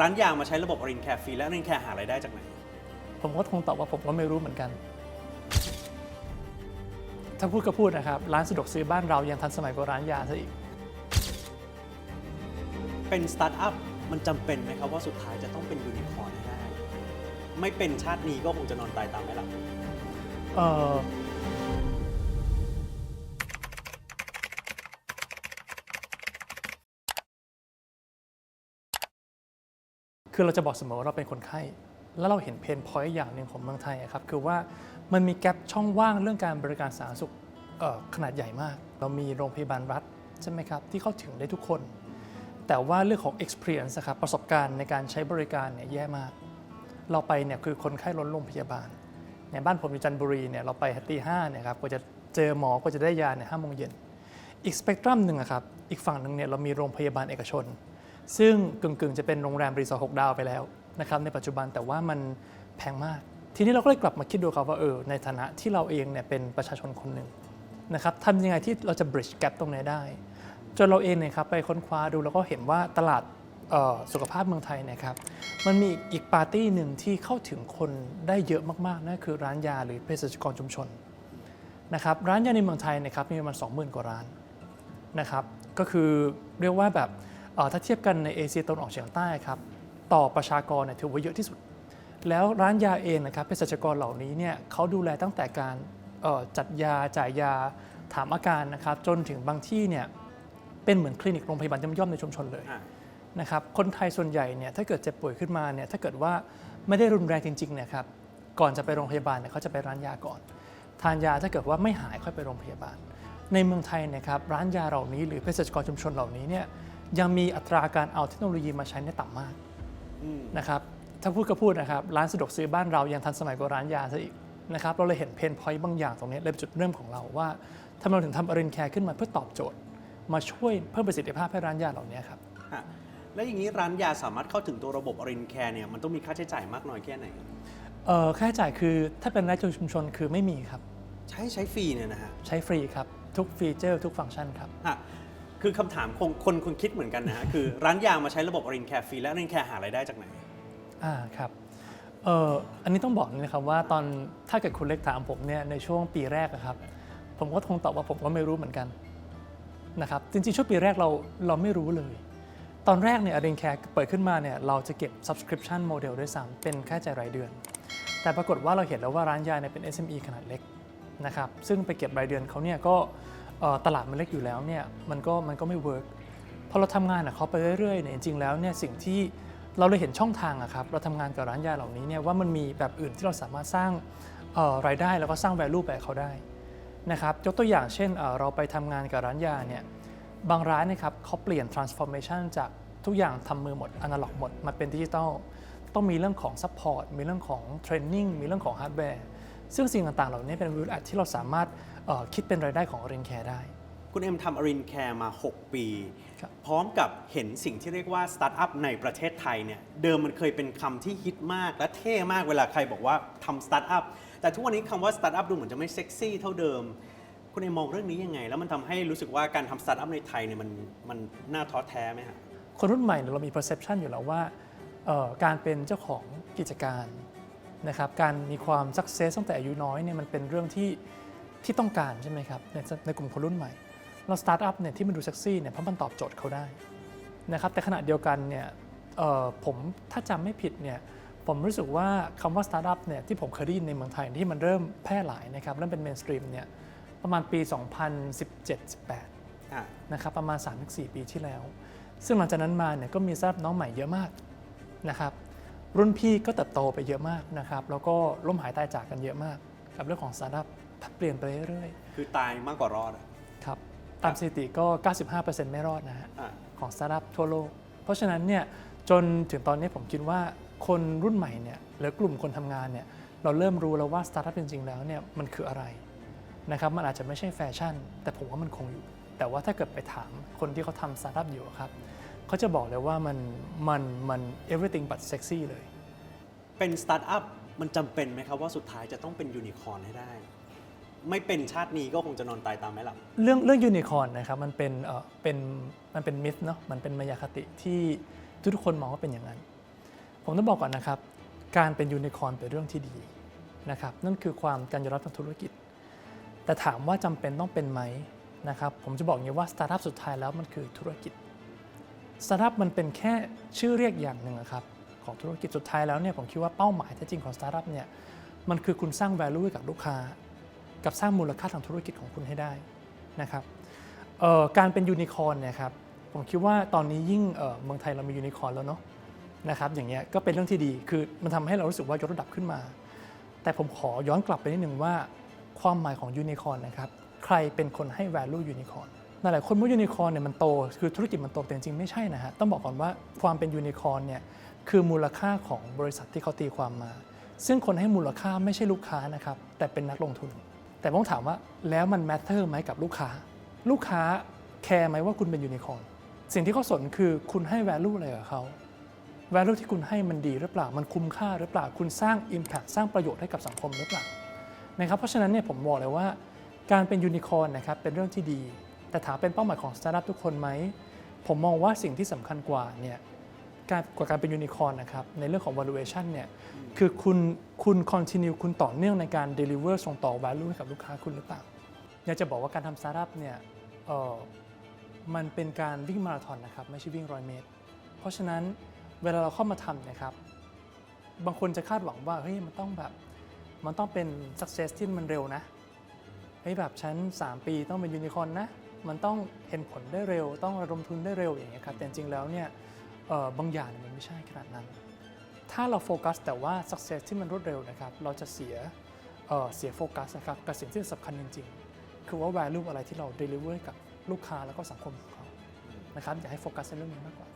ร้านยางมาใช้ระบบอรินแคร์ฟรีและอรินแคร์หารายได้จากไหน ผมก็คงตอบว่าผมก็ไม่รู้เหมือนกัน ถ้าพูดก็พูดนะครับ ร้านสะดวกซื้อบ้านเรายังทันสมัยกว่าร้านยาซะอีก เป็นสตาร์ทอัพมันจำเป็นไหมครับว่าสุดท้ายจะต้องเป็นยูนิคอร์นให้ได้ ไม่เป็นชาตินี้ก็คงจะนอนตายตามไม่หลับ เอ่อ คือเราจะบอกเสมอว่าเราเป็นคนไข้ แล้วเราเห็นเพนพอยต์อย่างหนึ่งของเมืองไทยอะครับคือว่ามันมีแกลบช่องว่างเรื่องการบริการสาธารณสุขเอ่อขนาดใหญ่มาก เรามีโรงพยาบาลรัฐใช่ไหมครับที่เข้าถึงได้ทุกคน แต่ว่าเรื่องของ experience อะครับประสบการณ์ในการใช้บริการเนี่ยแย่มาก เราไปเนี่ยคือคนไข้ล้นโรงพยาบาลเนี่ยบ้านผมอยู่จันทบุรีเนี่ยเราไปตีห้าเนี่ยครับกว่าจะเจอหมอกว่าจะได้ยาเนี่ยห้าโมงเย็นอีกสเปกตรัมหนึ่งอะครับอีกฝั่งหนึ่งเนี่ยเรามีโรงพยาบาลเอกชน ซึ่งกึ่งๆ จะเป็นโรงแรมรีสอร์ทหกดาวไปแล้วนะครับในปัจจุบันแต่ว่ามันแพงมาก ทีนี้เราก็เลยกลับมาคิดดูครับว่าเออในฐานะที่เราเองเนี่ยเป็นประชาชนคนหนึ่งนะครับทำยังไงที่เราจะ bridge gap ตรงนี้ได้ จนเราเองเนี่ยครับไปค้นคว้าดูแล้วก็เห็นว่าตลาดสุขภาพเมืองไทยนะครับ มันมีอีกปาร์ตี้หนึ่งที่เข้าถึงคนได้เยอะมากๆนั่นคือร้านยาหรือเภสัชกรชุมชนนะครับร้านยาในเมืองไทยนะครับมีประมาณ20,000 กว่าร้านนะครับก็คือเรียกว่าแบบ ถ้าเทียบกันในเอเชียตะวันออกเฉียงใต้ครับต่อประชากรเนี่ยถือว่าเยอะที่สุด แล้วร้านยาเองนะครับเภสัชกรเหล่านี้เนี่ยเขาดูแลตั้งแต่การเอ่อจัดยาจ่ายยาถามอาการนะครับจนถึงบางที่เนี่ยเป็นเหมือนคลินิกโรงพยาบาลย่อมๆในชุมชนเลยอะนะครับคนไทยส่วนใหญ่เนี่ยถ้าเกิดเจ็บป่วยขึ้นมาเนี่ยถ้าเกิดว่าไม่ได้รุนแรงจริงๆเนี่ยครับก่อนจะไปโรงพยาบาลเนี่ยเขาจะไปร้านยาก่อน ทานยาถ้าเกิดว่าไม่หายค่อยไปโรงพยาบาล ในเมืองไทยเนะครับร้านยาเหล่านี้หรือเภสัชกรชุมชนเหล่านี้เนี่ย ยังมีอัตราการเอาเทคโนโลยีมาใช้เนี่ยต่ำมากอืมนะครับถ้าพูดก็พูดนะครับ ร้านสะดวกซื้อบ้านเรายังทันสมัยกว่าร้านยาซะอีกนะครับเราเลยเห็นเพนพอยต์บางอย่างตรงนี้เลยเป็นจุดเริ่มของเราว่าทำไมเราถึงทำอรินแคร์ขึ้นมาเพื่อตอบโจทย์ มาช่วยเพิ่มประสิทธิภาพให้ร้านยาเหล่านี้ครับฮะแล้วอย่างนี้ร้านยาสามารถเข้าถึงตัวระบบอรินแคร์เนี่ยมันต้องมีค่าใช้จ่ายมากน้อยแค่ไหนเอ่อค่าใช้จ่ายคือถ้าเป็นรายชุมชนคือไม่มีครับ ใช้ใช้ฟรีเนี่ยนะฮะใช้ฟรีครับทุกฟีเจอร์ทุกฟังก์ชันครับฮะ คือคำถามคงคนคนคิดเหมือนกันนะฮะ คือร้านยางมาใช้ระบบอรินแคร์ฟรีและอรินแคร์หารายได้จากไหน อ่าครับเอ่ออันนี้ต้องบอกนะครับว่าตอนถ้าเกิดคุณเล็กถามผมเนี่ยในช่วงปีแรกอะครับ ผมก็คงตอบว่าผมก็ไม่รู้เหมือนกันนะครับจริงๆช่วงปีแรกเราเราไม่รู้เลย ตอนแรกเนี่ยอรินแคร์เปิดขึ้นมาเนี่ยเราจะเก็บ subscription model ด้วยซ้ำเป็นค่าใช้จ่ายรายเดือน แต่ปรากฏว่าเราเห็นแล้วว่าร้านยาเนี่ยเป็น SME ขนาดเล็กนะครับซึ่งไปเก็บรายเดือนเขาเนี่ยก็ ตลาดมันเล็กอยู่แล้วเนี่ยมันก็มันก็ไม่เวิร์กพอเราทำงานกับเขาไปเรื่อยๆเนี่ยจริงๆแล้วเนี่ยสิ่งที่เราเลยเห็นช่องทางอะครับเราทำงานกับร้านยาเหล่านี้เนี่ยว่ามันมีแบบอื่นที่เราสามารถสร้างรายได้แล้วก็สร้าง value ไปกับเขาได้นะครับยกตัวอย่างเช่นเราไปทำงานกับร้านยาเนี่ยบางร้านนะครับเขาเปลี่ยน transformation จากทุกอย่างทำมือหมดอนาล็อกหมดมาเป็นดิจิตอลต้องมีเรื่องของ Support มีเรื่องของ Training มีเรื่องของ Hardware ซึ่งสิ่งต่างๆ เหล่านี้เป็น value add ที่เราสามารถ คิดเป็นรายได้ของ Orange Care ได้ คุณเอ็มทำอรินแคร์มา 6 ปี ครับพร้อมกับเห็นสิ่งที่เรียกว่าสตาร์ทอัพในประเทศไทยเนี่ยเดิมมันเคยเป็นคำที่ฮิตมากและเท่มากเวลาใครบอกว่าทำสตาร์ทอัพแต่ทุกวันนี้คำว่าสตาร์ทอัพดูเหมือนจะไม่เซ็กซี่เท่าเดิม คุณเอ็มมองเรื่องนี้ยังไง แล้วมันทำให้รู้สึกว่าการทำสตาร์ทอัพในไทยเนี่ยมันมันน่าท้อแท้ไหมฮะ คนรุ่นใหม่เนี่ยเรามี perception อยู่แล้วว่าเอ่อการเป็นเจ้าของกิจการนะครับการมีความ success ตั้งแต่อายุน้อยเนี่ยมันเป็นเรื่องที่ ที่ต้องการใช่ไหมครับในในกลุ่มคนรุ่นใหม่ เราสตาร์ทอัพเนี่ยที่มันดูเซ็กซี่เนี่ยเพราะมันตอบโจทย์เขาได้นะครับแต่ขณะเดียวกันเนี่ยเอ่อผมถ้าจำไม่ผิดเนี่ยผมรู้สึกว่าคำว่าสตาร์ทอัพเนี่ยที่ผมเคยได้ยินในเมืองไทยที่มันเริ่มแพร่หลายนะครับเริ่มเป็นเมนสตรีมเนี่ยประมาณปี 2017-18อะนะครับประมาณ 3-4 ปีที่แล้ว ซึ่งหลังจากนั้นมาเนี่ยก็มีสตาร์ทอัพน้องใหม่เยอะมากนะครับรุ่นพี่ก็เติบโตไปเยอะมากนะครับแล้วก็ล้มหายตายจากกันเยอะมาก กับเรื่องของสตาร์ทอัพ เปลี่ยนไปเรื่อยคือตายมากกว่ารอดอะๆครับ ตามสถิติก็ 95%ไม่รอดนะฮะ อะ ของสตาร์ทอัพทั่วโลก เพราะฉะนั้นเนี่ยจนถึงตอนนี้ผมคิดว่าคนรุ่นใหม่เนี่ยหรือกลุ่มคนทำงานเนี่ยเราเริ่มรู้แล้วว่าสตาร์ทอัพจริงๆแล้วเนี่ยมันคืออะไรนะครับมันอาจจะไม่ใช่แฟชั่น แต่ผมว่ามันคงอยู่ แต่ว่าถ้าเกิดไปถามคนที่เขาทำสตาร์ทอัพอยู่อะครับเขาจะบอกเลยว่ามันมันมัน everything but sexy เลย เป็นสตาร์ทอัพมันจำเป็นไหมครับว่าสุดท้ายจะต้องเป็นยูนิคอร์นให้ได้ ไม่เป็นชาตินี้ก็คงจะนอนตายตามไม่หลับ เรื่องเรื่องยูนิคอร์นนะครับมันเป็นเออเป็นมันเป็นมิธเนาะมันเป็นมายาคติที่ทุกๆคนมองว่าเป็นอย่างนั้น ผมต้องบอกก่อนนะครับ การเป็นยูนิคอร์นเป็นเรื่องที่ดีนะครับนั่นคือความการยอมรับทางธุรกิจ แต่ถามว่าจำเป็นต้องเป็นไหมนะครับผมจะบอกอย่างนี้ว่าสตาร์ทอัพสุดท้ายแล้วมันคือธุรกิจสตาร์ทอัพมันเป็นแค่ชื่อเรียกอย่างหนึ่งอะครับของธุรกิจสุดท้ายแล้วเนี่ยผมคิดว่าเป้าหมายแท้จริงของสตาร์ทอัพเนี่ยมันคือคุณสร้าง value ให้กับลูกค้า กับสร้างมูลค่าทางธุรกิจของคุณให้ได้นะครับการเป็นยูนิคอร์นนี่ยครับผมคิดว่าตอนนี้ยิ่งเมืองไทยเรามียูนิคอร์นแล้วเนาะนะครับอย่างเงี้ยก็เป็นเรื่องที่ดีคือมันทำให้เรารู้สึกว่ายกระดับขึ้นมา แต่ผมขอย้อนกลับไปนิดนึงว่าความหมายของยูนิคอร์นนะครับใครเป็นคนให้ value ยูนิคอร์นหลายคนว่ายูนิคอร์นเนี่ยมันโต คือธุรกิจมันโตแต่จริงๆไม่ใช่นะฮะต้องบอกก่อนว่าความเป็นยูนิคอร์นเนี่ยคือมูลค่าของบริษัทที่เขาตีความมา ซึ่งคนให้มูลค่าไม่ใช่ลูกค้านะครับแต่เป็นนักลงทุน แต่ต้องถามว่าแล้วมัน matter ไหมกับลูกค้า ลูกค้าแคร์ไหมว่าคุณเป็นยูนิคอร์นสิ่งที่เขาสนคือคุณให้ value อะไรกับเขา value ที่คุณให้มันดีหรือเปล่า มันคุ้มค่าหรือเปล่า คุณสร้าง impact สร้างประโยชน์ให้กับสังคมหรือเปล่านะครับเพราะฉะนั้นเนี่ยผมบอกเลยว่า การเป็นยูนิคอร์นนะครับเป็นเรื่องที่ดี แต่ถามเป็นเป้าหมายของสตาร์ทอัพทุกคนไหมผมมองว่าสิ่งที่สำคัญกว่าเนี่ย การกว่าการเป็นยูนิคอร์นนะครับในเรื่องของ valuation เนี่ยคือคุณคุณ continue คุณต่อเนื่องในการ deliver ส่งต่อ value ให้กับลูกค้าคุณหรือเปล่า อยากจะบอกว่าการทำสตาร์ทอัพเนี่ยเออมันเป็นการวิ่งมาราธอนนะครับไม่ใช่วิ่งร้อยเมตร เพราะฉะนั้นเวลาเราเข้ามาทำนะครับ บางคนจะคาดหวังว่าเฮ้ยมันต้องแบบมันต้องเป็น success ที่มันเร็วนะเฮ้ยแบบฉัน3 ปีต้องเป็นยูนิคอร์นนะมันต้องเห็นผลได้เร็ว ต้องระดมทุนได้เร็วอย่างเงี้ยครับแต่จริงๆแล้วเนี่ย บางอย่างมันไม่ใช่ขนาดนั้น ถ้าเราโฟกัสแต่ว่า success ที่มันรวดเร็วนะครับ เราจะเสียเเสียโฟกัสนะครับกับสิ่งที่สำคัญจริง ๆ คือว่า value อะไรที่เรา deliver ให้กับลูกค้าแล้วก็สังคมของเขานะครับ อยากให้โฟกัสในเรื่องนี้มากกว่า